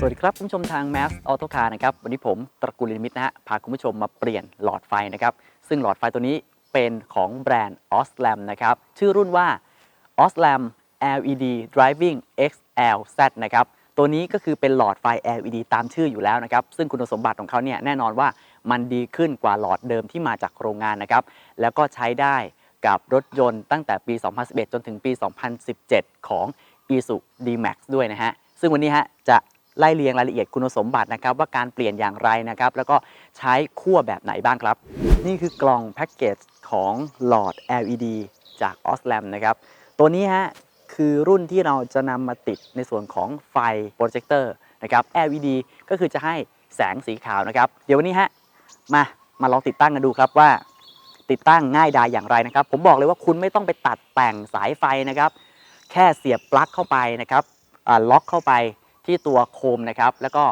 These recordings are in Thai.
สวัสดีครับคุณผู้ชมทาง Mass Auto Car นะครับวันนี้ผมตระกูลลิมิตนะฮะพาคุณผู้ชมมาเปลี่ยนหลอดไฟนะครับซึ่งหลอดไฟตัวนี้เป็นของแบรนด์ Oslam นะครับชื่อรุ่นว่า Oslam LED Driving XLZ นะครับตัวนี้ก็คือเป็นหลอดไฟ LED ตามชื่ออยู่แล้วนะครับซึ่งคุณสมบัติของเขาเนี่ยแน่นอนว่ามันดีขึ้นกว่าหลอดเดิมที่มาจากโรงงานนะครับแล้วก็ใช้ได้กับรถยนต์ตั้งแต่ปี 2011 จนถึงปี 2017 ของ Isuzu D-Max ด้วยนะฮะซึ่งวันนี้ฮะจะ ไล่เรียงรายละเอียดคุณสมบัตินะครับว่าการเปลี่ยนอย่างไรนะครับ แล้วก็ใช้ขั้วแบบไหนบ้างครับ นี่คือกล่องแพ็กเกจของหลอด LED จาก Oslam นะครับ ตัวนี้ฮะคือรุ่นที่เราจะนำมาติดในส่วนของไฟโปรเจคเตอร์นะครับ LED ก็คือจะให้แสงสีขาวนะครับ เดี๋ยววันนี้ฮะมามาลองติดตั้งกันดูครับว่าติดตั้งง่ายดายอย่างไรนะครับ ผมบอกเลยว่าคุณไม่ต้องไปตัดแต่งสายไฟนะครับ แค่เสียบปลั๊กเข้าไปนะครับล็อกเข้าไป ที่ตัวโคมนะครับ แล้วก็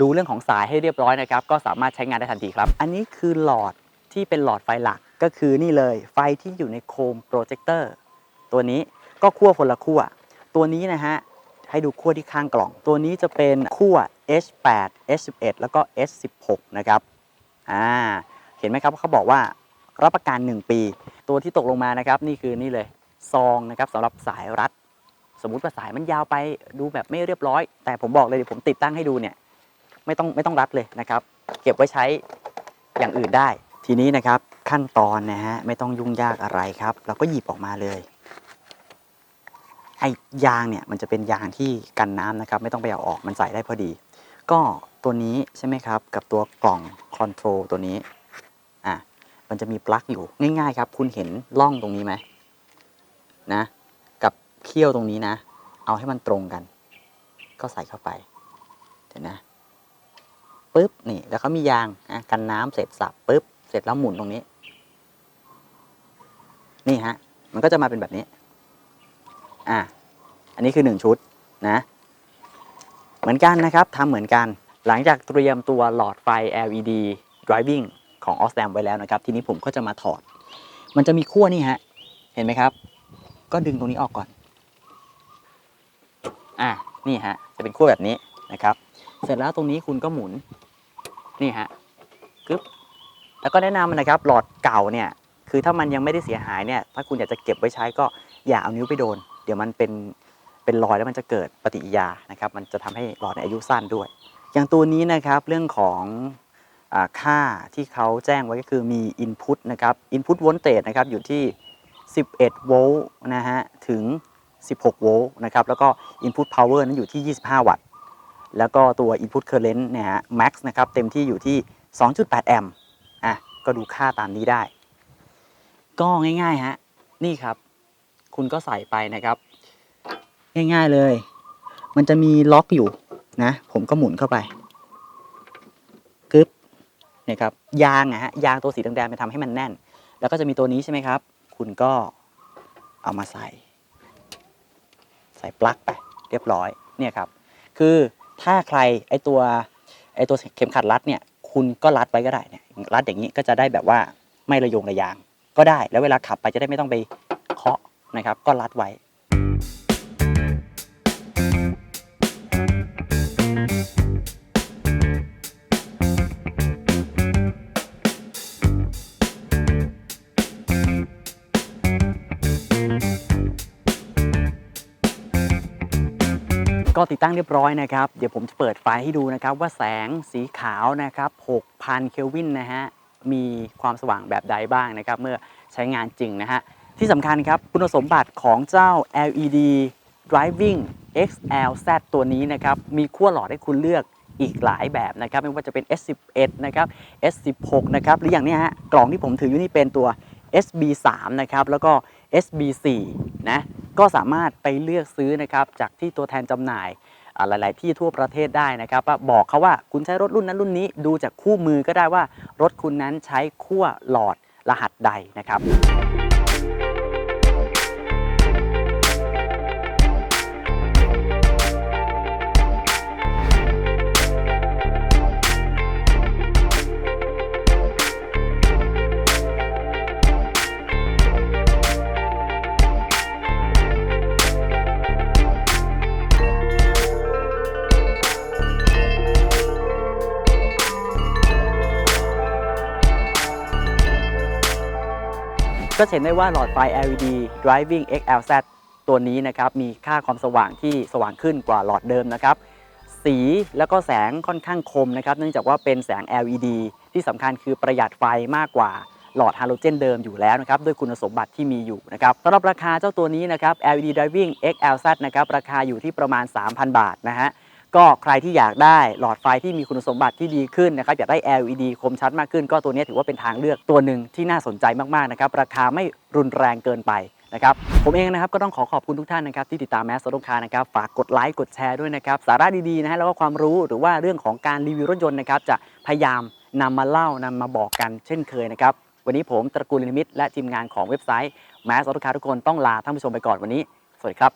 ดูเรื่องของสายให้เรียบร้อยนะครับ ก็สามารถใช้งานได้ทันทีครับ อันนี้คือหลอดที่เป็นหลอดไฟหลักก็คือนี่เลยไฟที่อยู่ในโคมโปรเจคเตอร์ตัวนี้ก็ขั้วคนละขั้วตัวนี้นะฮะให้ดูขั้วที่ข้างกล่อง ตัวนี้จะเป็นขั้ว H8 H11 แล้วก็ H16 นะครับอ่าเห็นไหมครับเขาบอกว่ารับประกัน 1 ปี ตัวที่ตกลงมานะครับ นี่คือนี่เลยซองนะครับสำหรับสายรัด สมมติว่าสายมันยาวไปดูแบบไม่เรียบร้อย แต่ผมบอกเลยเดี๋ยวผมติดตั้งให้ดูเนี่ยไม่ต้องไม่ต้องรัดเลยนะครับ เก็บไว้ใช้อย่างอื่นได้ ทีนี้นะครับขั้นตอนนะฮะไม่ต้องยุ่งยากอะไรครับ เราก็หยิบออกมาเลยไอ้ยางเนี่ยมันจะเป็นยางที่กันน้ำนะครับ ไม่ต้องไปเอาออกมันใส่ได้พอดี ก็ตัวนี้ใช่ไหมครับ กับตัวกล่องคอนโทรลตัวนี้อะมันจะมีปลั๊กอยู่ง่าย ๆ ครับ คุณเห็นร่องตรงนี้ไหมนะ เขี้ยวตรงนี้นะ เอาให้มันตรงกัน ก็ใส่เข้าไปเดี๋ยวนะปุ๊บนี่ แล้วเขามียางนะกันน้ำเสร็จสับปุ๊บเสร็จแล้วหมุนตรงนี้ นี่ฮะ มันก็จะมาเป็นแบบนี้ อะอันนี้คือหนึ่งชุดนะ เหมือนกันนะครับทำเหมือนกัน หลังจากเตรียมตัวหลอดไฟ LED driving ของ o s t a m ไว้แล้วนะครับ ทีนี้ผมก็จะมาถอด มันจะมีขั้วนี่ฮะ เห็นไหมครับ ก็ดึงตรงนี้ออกก่อน อะนี่ฮะจะเป็นขั้วแบบนี้นะครับ เสร็จแล้วตรงนี้คุณก็หมุนนี่ฮะกึ๊บแล้วก็แนะนำนะครับหลอดเก่าเนี่ยคือถ้ามันยังไม่ได้เสียหายเนี่ยถ้าคุณอยากจะเก็บไว้ใช้ก็อย่าเอานิ้วไปโดน เดี๋ยวมันเป็นเป็นรอยแล้วมันจะเกิดปฏิกิริยานะครับมันจะทำให้หลอดอายุสั้นด้วย อย่างตัวนี้นะครับเรื่องของอค่าที่เขาแจ้งไว้ก็คือมี Input นะครับ Input Voltage นะครับอยู่ที่ 11 โวลต์นะฮะถึง 16 โวลต์นะครับ แล้วก็ Input Power นั้นอยู่ที่ 25 วัตต์ แล้วก็ตัว Input Current เนี่ยฮะ Max นะครับ เต็มที่อยู่ที่ 2.8 แอมป์อะ ก็ดูค่าตามนี้ได้ ก็ง่ายๆฮะ นี่ครับ คุณก็ใส่ไปนะครับ ง่ายๆเลย มันจะมีล็อกอยู่นะ ผมก็หมุนเข้าไปกึ๊บเนี่ยครับ ยางอะฮะ ยางตัวสีแดงๆไปทำให้มันแน่น แล้วก็จะมีตัวนี้ใช่ไหมครับ คุณก็เอามาใส่ ใส่ปลั๊กไปเรียบร้อยเนี่ยครับคือถ้าใครไอตัวไอตัวเข็มขัดรัดเนี่ยคุณก็รัดไว้ก็ได้เนี่ยรัดอย่างนี้ก็จะได้แบบว่าไม่ระโยงระยางก็ได้แล้วเวลาขับไปจะได้ไม่ต้องไปเคาะนะครับ ก็รัดไว้ ก็ติดตั้งเรียบร้อยนะครับ เดี๋ยวผมจะเปิดไฟให้ดูนะครับ ว่าแสงสีขาวนะครับ 6,000 เคลวินนะฮะ มีความสว่างแบบใดบ้างนะครับ เมื่อใช้งานจริงนะฮะ ที่สำคัญครับ คุณสมบัติของเจ้า LED Driving XLZ ตัวนี้นะครับ มีขั้วหลอดให้คุณเลือกอีกหลายแบบนะครับ ไม่ว่าจะเป็น S11 นะครับ S16 นะครับ หรืออย่างนี้ฮะ กล่องที่ผมถืออยู่นี่เป็นตัว SB3 นะครับ แล้วก็ SB4 นะก็สามารถไปเลือกซื้อนะครับจากที่ตัวแทนจำหน่ายหลาย ๆ ที่ทั่วประเทศได้นะครับบอกเขาว่าคุณใช้รถรุ่นนั้นรุ่นนี้ดูจากคู่มือก็ได้ว่ารถคุณนั้นใช้ขั้วหลอดรหัสใดนะครับ ก็จะเห็นได้ว่าหลอดไฟ LED Driving XLZ ตัวนี้นะครับมีค่าความสว่างที่สว่างขึ้นกว่าหลอดเดิมนะครับ สีแล้วก็แสงค่อนข้างคมนะครับ เนื่องจากว่าเป็นแสง LED ที่สำคัญคือประหยัดไฟมากกว่าหลอดฮาโลเจนเดิมอยู่แล้วนะครับ ด้วยคุณสมบัติที่มีอยู่นะครับสำหรับราคาเจ้าตัวนี้นะครับ LED Driving XLZ นะครับราคาอยู่ที่ประมาณ 3,000 บาทนะฮะ ก็ใครที่อยากได้หลอดไฟที่มีคุณสมบัติที่ดีขึ้นนะครับอยากได้ LED คมชัดมากขึ้น ก็ตัวนี้ถือว่าเป็นทางเลือกตัวหนึ่งที่น่าสนใจมากๆนะครับราคาไม่รุนแรงเกินไปนะครับผมเองนะครับก็ต้องขอขอบคุณทุกท่านนะครับที่ติดตามแมสโซลูคานะครับฝากกดไลค์กดแชร์ด้วยนะครับสาระดีๆนะฮะแล้วก็ความรู้หรือว่าเรื่องของการรีวิวรถยนต์นะครับจะพยายามนำมาเล่านำมาบอกกันเช่นเคยนะครับวันนี้ผมตระกูลลิมิตและทีมงานของเว็บไซต์แมสโซลูคาทุกคนต้องลาท่านผู้ชมไปก่อนวันนี้ สวัสดีครับ